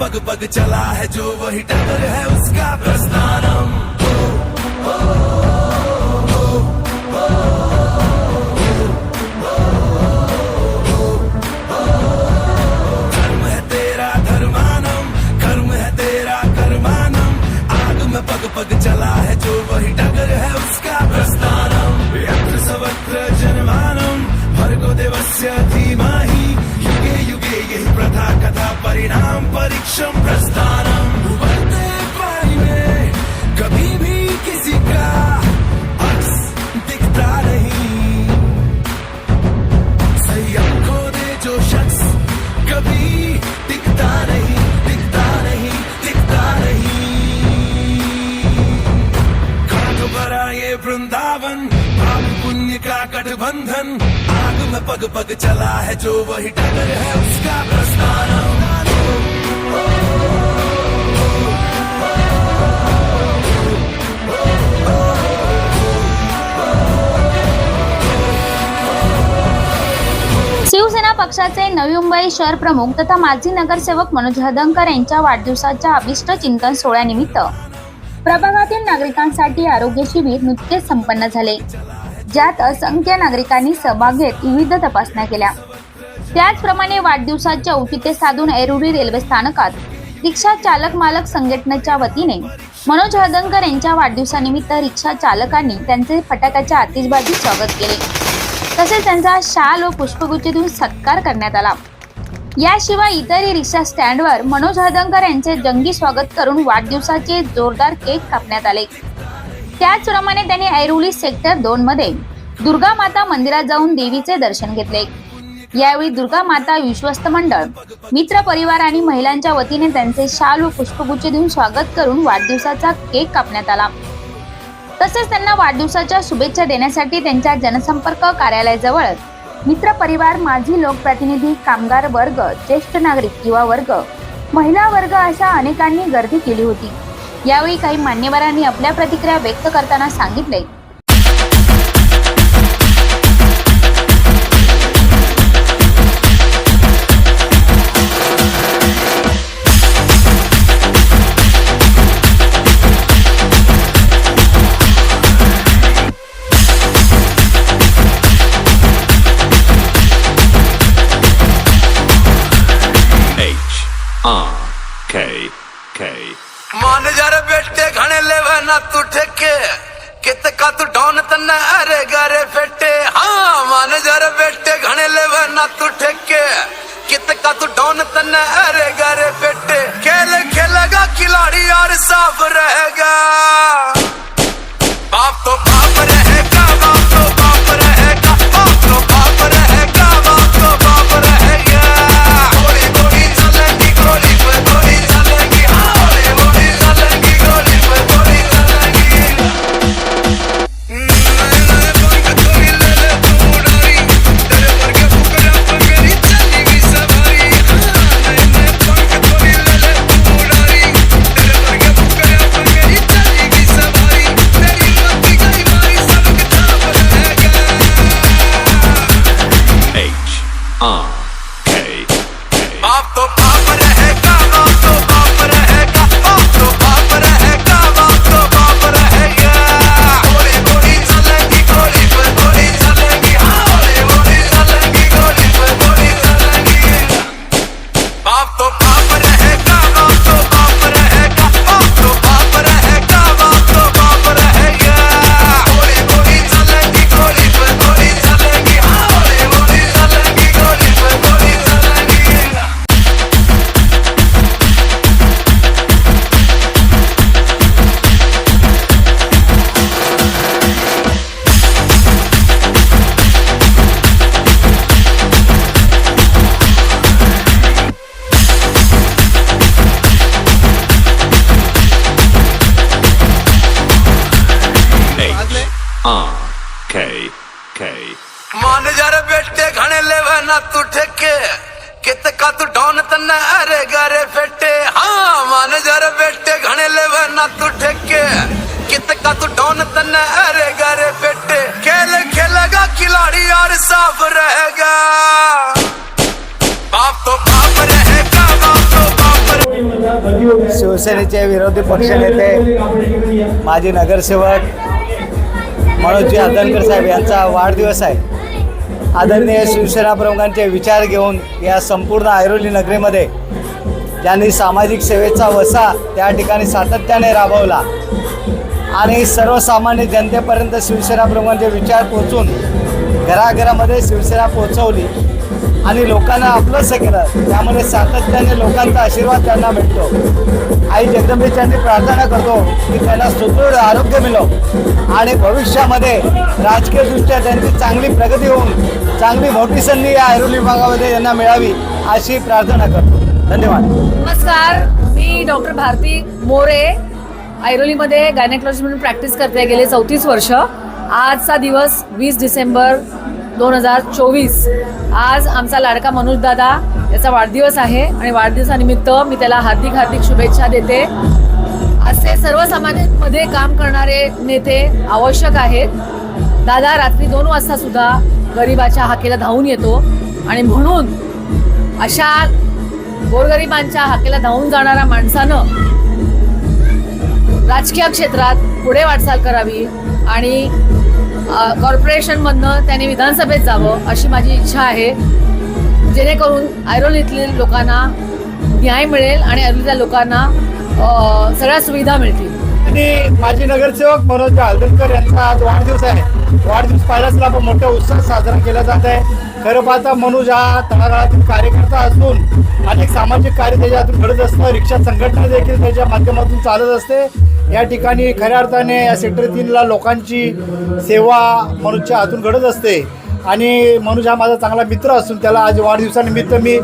पग पग चला है जो वही टगर है उसका प्रस्थानम। पग है जो वही टगर है उसका प्रस्थानम शिवसेना पक्षाचे नवी मुंबई शहर प्रमुख तथा माजी नगरसेवक मनोज हदंकर यांच्या वाढदिवसाच्या अभिष्ट चिंतन सोहळ्यानिमित्त. प्रभागातील नागरिकांसाठी आरोग्य शिबिर नुकतेच संपन्न झाले. ज्यात असंख्य नागरिकांनी सहभाग घेत विविध तपासण्या केल्या. त्याचप्रमाणे वाढदिवसाच्या औचित्य साधून एरुडी रेल्वे स्थानकात रिक्षा चालक मालक संघटनेच्या वतीने मनोज हळदणकर यांच्या वाढदिवसानिमित्त रिक्षा चालकांनी त्यांचे फटाक्याच्या आतिषबाजी स्वागत केले. तसेच त्यांचा शाल व पुष्पगुच्छ देऊन सत्कार करण्यात आला. याशिवाय इतरही रिक्षा स्टँडवर मनोज हळदणकर यांचे जंगी स्वागत करून वाढदिवसाचे जोरदार केक कापण्यात आले. त्याचप्रमाणे त्यांनी ऐरोली सेक्टर दोन मध्ये दुर्गा माता मंदिरात जाऊन देवीचे दर्शन घेतले. यावेळी दुर्गा माता विश्वस्त मंडळ मित्र परिवार आणि महिलांच्या वतीने त्यांचे शाल व पुष्पगुच्छ देऊन स्वागत करून वाढदिवसाचा केक कापण्यात आला. तसेच त्यांना वाढदिवसाच्या शुभेच्छा देण्यासाठी त्यांच्या जनसंपर्क कार्यालयाजवळच मित्र परिवार माजी लोकप्रतिनिधी कामगार वर्ग ज्येष्ठ नागरिक युवा वर्ग महिला वर्ग अशा अनेकांनी गर्दी केली होती. यावेळी काही मान्यवरांनी आपल्या प्रतिक्रिया व्यक्त करताना सांगितले. बेटे घणे लेवे ना तू ठेके। कित का तू डॉन तने अरे गरे बेटे हाँ मान जर बेटे घणे लेवे ना तू ठेके। कित का तू डॉन तन्ने अरे गरे बेटे खेल खेलेगा खिलाड़ी और साफ रहेगा। बाप तो बाप रहेगा अरे बेटे घणे लेवे ना तू ठेके। कित का तू डॉन तन्ने अरे गरे फेटे। हाँ मान जर बेटे घणे लेवे ना तू ठेके। कित का तू डॉन तन अरे गरे फेटे। खेल खेलेगा खिलाड़ी और साफ रहेगा। बाप तो बाप रहेगा शिवसेनेचे विरोधी पक्षनेते माजी नगरसेवक मनोजी आदनकर साहेब यांचा वाढदिवस आहे. आदरणीय शिवसेना प्रमुखांचे विचार घेऊन या संपूर्ण ऐरोली नगरीमध्ये ज्यांनी सामाजिक सेवेचा वसा त्या ठिकाणी सातत्याने राबवला आणि सर्वसामान्य जनतेपर्यंत शिवसेना प्रमुखांचे विचार पोचून घराघरामध्ये शिवसेना पोचवली आणि लोकांना आपलंसं केलं त्यामुळे सातत्याने लोकांचा आशीर्वाद त्यांना भेटतो. आई जगदंबेच्यांनी प्रार्थना करतो की त्यांना सुदृढ आरोग्य मिळो. आणि भविष्यामध्ये राजकीयदृष्ट्या त्यांची चांगली प्रगती होऊन चांगली मोठी संधी या ऐरोली विभागामध्ये यांना मिळावी अशी प्रार्थना करतो. धन्यवाद. नमस्कार. मी डॉक्टर भारती मोरे. ऐरोलीमध्ये गायनेकॉलॉजी म्हणून प्रॅक्टिस करते गेले चौतीस वर्ष. आजचा दिवस वीस डिसेंबर दोन हजार चोवीस. आज आमचा लाडका मनोजदादा याचा वाढदिवस आहे आणि वाढदिवसानिमित्त मी त्याला हार्दिक हार्दिक शुभेच्छा देते. असे सर्वसामान्यांमध्ये काम करणारे नेते आवश्यक आहेत. दादा रात्री दोन वाजता सुद्धा गरिबाच्या हाकेला धावून येतो आणि म्हणून अशा गोरगरिबांच्या हाकेला धावून जाणाऱ्या माणसानं राजकीय क्षेत्रात पुढे वाटचाल करावी आणि कॉर्पोरेशनमधनं त्याने विधानसभेत जावं अशी माझी इच्छा आहे. जेणेकरून ऐरोलीतील लोकांना न्याय मिळेल आणि ऐरोलीतल्या लोकांना सगळ्या सुविधा मिळतील. आणि माजी नगरसेवक मनोज हळदणकर यांचा आज वाढदिवस आहे. वाढदिवस पाहिल्यासला आपण मोठ्या उत्साहात साजरा केला जात आहे. खरं पाहता मनोज हा तळागाळातील कार्यकर्ता असून अनेक सामाजिक कार्य त्याच्यातून घडत असतं. रिक्षा संघटना देखील त्याच्या माध्यमातून चालत असते. या ठिकाणी खऱ्या अर्थाने या सेक्टर तीनला लोकांची सेवा मनोजच्या हातून घडत असते. आणि मनोज हा माझा चांगला मित्र असून त्याला आज वाढदिवसानिमित्त मी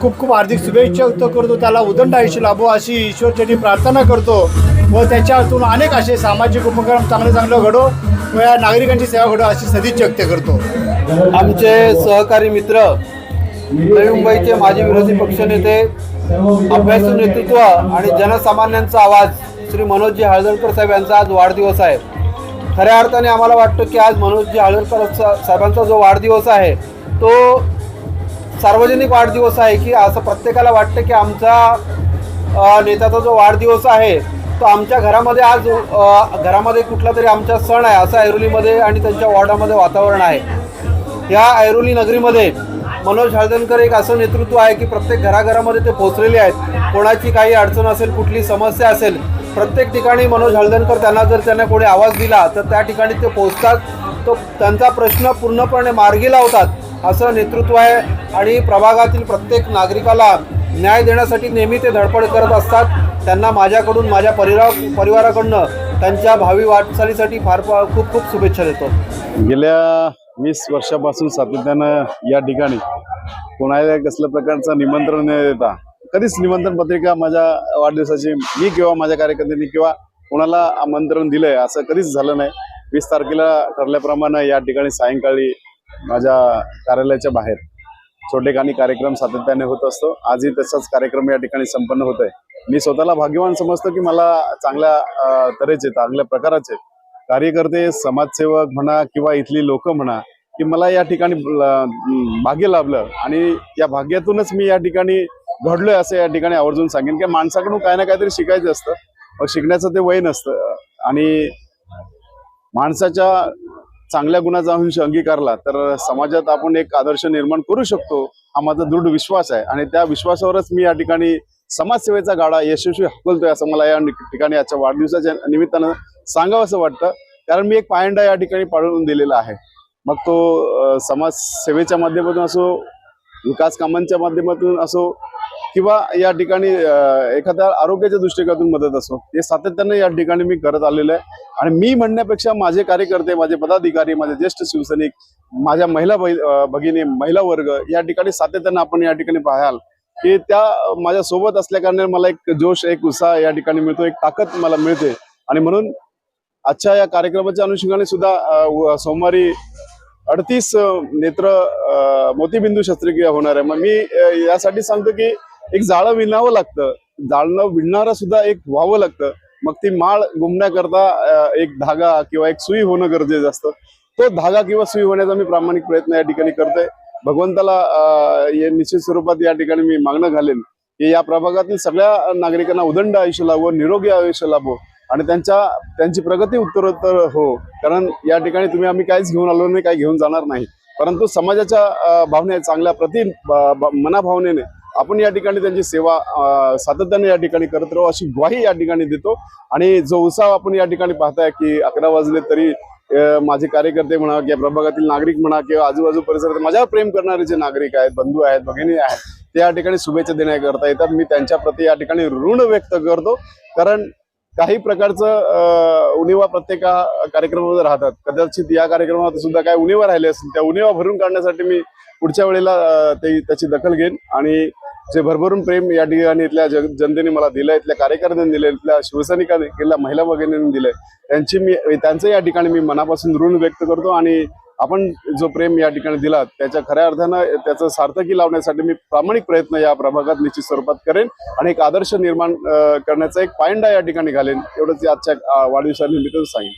खूप खूप हार्दिक शुभेच्छा व्यक्त करतो. त्याला उदंड आयुष्य लाभो अशी ईश्वरचरणी प्रार्थना करतो व त्याच्यातून अनेक असे सामाजिक उपक्रम चांगले चांगले घडो व या नागरिकांची सेवा घडो अशी सदिच्छा व्यक्त करतो. आमचे सहकारी मित्र नवी मुंबईचे माजी विरोधी पक्षनेते अभ्यासू नेतृत्व आणि जनसामान्यांचा आवाज श्री मनोजजी हळदणकर साहेब यांचा आज वाढदिवस आहे. खऱ्या अर्थाने आम्हाला वाटतं की आज मनोजजी हळदणकर सा- साहेबांचा जो वाढदिवस आहे तो सार्वजनिक वाढदिवस आहे की असं प्रत्येकाला वाटतं की आमचा नेत्याचा जो वाढदिवस आहे तो आमच्या घरामध्ये आज घरामध्ये कुठला तरी आमचा सण आहे असं ऐरोलीमध्ये आणि त्यांच्या वॉर्डामध्ये वातावरण आहे. या ऐरोली नगरीमध्ये मनोज हळदणकर एक असं नेतृत्व आहे की प्रत्येक घराघरामध्ये ते पोहोचलेले आहेत. कोणाची काही अडचण असेल कुठली समस्या असेल प्रत्येक ठिकाणी मनोज हळदणकर त्यांना जर त्यांना कोणी आवाज दिला तर त्या ठिकाणी ते पोहोचतात. तो त्यांचा प्रश्न पूर्णपणे मार्गी लावतात. असं नेतृत्व आहे आणि प्रभागातील प्रत्येक नागरिकाला न्याय देण्यासाठी नेहमी ते धडपड करत असतात. त्यांना माझ्याकडून माझ्या परिवार परिवाराकडनं त्यांच्या भावी वाटचालीसाठी फार फार खूप खूप शुभेच्छा देतो. गेल्या वीस वर्षापासून सातत्यानं या ठिकाणी कोणाला कसल्या प्रकारचं निमंत्रण न देता कधीच निमंत्रण पत्रिका माझ्या वाढदिवसाची मी किंवा माझ्या कार्यकर्त्यांनी किंवा कोणाला आमंत्रण दिलंय असं कधीच झालं नाही. वीस तारखेला ठरल्याप्रमाणे या ठिकाणी सायंकाळी माझ्या कार्यालयाच्या बाहेर छोटेखानी कार्यक्रम सातत्याने होत असतो. आजही तसाच कार्यक्रम या ठिकाणी संपन्न होत आहे मी स्वतःला भाग्यवान समजतो की मला चांगल्या तऱ्हेचे चांगल्या प्रकाराचे कार्यकर्ते समाजसेवक म्हणा किंवा इथली लोक म्हणा की मला या ठिकाणी भाग्य लाभलं आणि या भाग्यातूनच मी या ठिकाणी घडलोय असं या ठिकाणी आवर्जून सांगेन. की माणसाकडून काही ना काहीतरी शिकायचं असतं. मग शिकण्याचं ते वय नसतं. आणि माणसाच्या चांगल्या गुणाचा अंश अंगीकारला तर समाजात आपण एक आदर्श निर्माण करू शकतो हा माझा दृढ विश्वास आहे. आणि त्या विश्वासावरच मी या ठिकाणी समाजसेवेचा गाडा यशस्वी हकलतोय असं मला या ठिकाणी आजच्या वाढदिवसाच्या निमित्तानं सांगावं असं वाटतं. कारण मी एक पायंडा या ठिकाणी पाळून दिलेला आहे. मग तो समाजसेवेच्या माध्यमातून असो विकास कामांच्या माध्यमातून असो किंवा या ठिकाणी एखाद्या आरोग्याच्या दृष्टिकोनातून मदत असो हे सातत्याने या ठिकाणी मी करत आलेलो आहे. आणि मी म्हणण्यापेक्षा माझे कार्यकर्ते माझे पदाधिकारी माझे ज्येष्ठ शिवसैनिक माझ्या महिला भगिनी महिला वर्ग या ठिकाणी सातत्यानं आपण या ठिकाणी पाहाल. की त्या माझ्या सोबत असल्याकारणाने मला एक जोश एक उत्साह या ठिकाणी मिळतो एक ताकद मला मिळते. आणि म्हणून आजच्या या कार्यक्रमाच्या अनुषंगाने सुद्धा सोमवारी अडतीस नेत्र अं, मोतीबिंदू शस्त्रक्रिया होणार आहे. मग मी यासाठी सांगतो की एक जाळं विणावं लागतं. जाळणं विणणारं सुद्धा एक व्हावं लागतं. मग ती माळ गुंबण्याकरता एक धागा किंवा एक सुई होणं गरजेचं असतं. तो धागा किंवा सुई होण्याचा मी प्रामाणिक प्रयत्न या ठिकाणी करतोय. भगवंताला निश्चित स्वरूपात या ठिकाणी मी मागणं घालेन. की या प्रभागातील सगळ्या नागरिकांना उदंड आयुष्य लाभो निरोगी आयुष्य लाभो आणि त्यांच्या त्यांची प्रगती उत्तरोत्तर हो. कारण या ठिकाणी तुम्ही आम्ही काहीच घेऊन आलो नाही काही घेऊन जाणार नाही. परंतु समाजाच्या भावने चांगल्या प्रति ब- ब- मनाभावनेने आपण या ठिकाणी त्यांची सेवा सातत्याने या ठिकाणी करत राहू अशी ग्वाही या ठिकाणी देतो. आणि जो उत्साह आपण या ठिकाणी पाहताय की अकरा वाजले तरी माझे कार्यकर्ते म्हणा किंवा प्रभागातील नागरिक म्हणा किंवा आजूबाजू परिसरात माझ्यावर प्रेम करणारे जे नागरिक आहेत बंधू आहेत भगिनी आहेत ते या ठिकाणी शुभेच्छा देण्याकरता येतात. मी त्यांच्या प्रति या ठिकाणी ऋण व्यक्त करतो. कारण काही प्रकारचं उणिवा प्रत्येक कार्यक्रमामध्ये राहतात. कदाचित या कार्यक्रमात सुद्धा काही उणिवा राहिले असतील त्या उणिवा भरून काढण्यासाठी मी पुढच्या वेळेला ते त्याची दखल घेईन. आणि जे भरभरून प्रेम या ठिकाणी इथल्या जनतेने मला दिलं इथल्या कार्यकर्त्यांनी दिलं इथल्या शिवसैनिकांनी इथल्या महिला भगिनींनी दिले त्यांची मी त्यांचं या ठिकाणी मी मनापासून ऋण व्यक्त करतो आणि आपण जो प्रेम या ठिकाणी दिला त्याच्या खऱ्या अर्थानं त्याचं सार्थकी लावण्यासाठी मी प्रामाणिक प्रयत्न या प्रभागात निश्चित स्वरूपात करेन आणि एक आदर्श निर्माण करण्याचा एक पायंडा या ठिकाणी घालेन एवढंच आजच्या वाढदिवसानिमित्त सांगेन.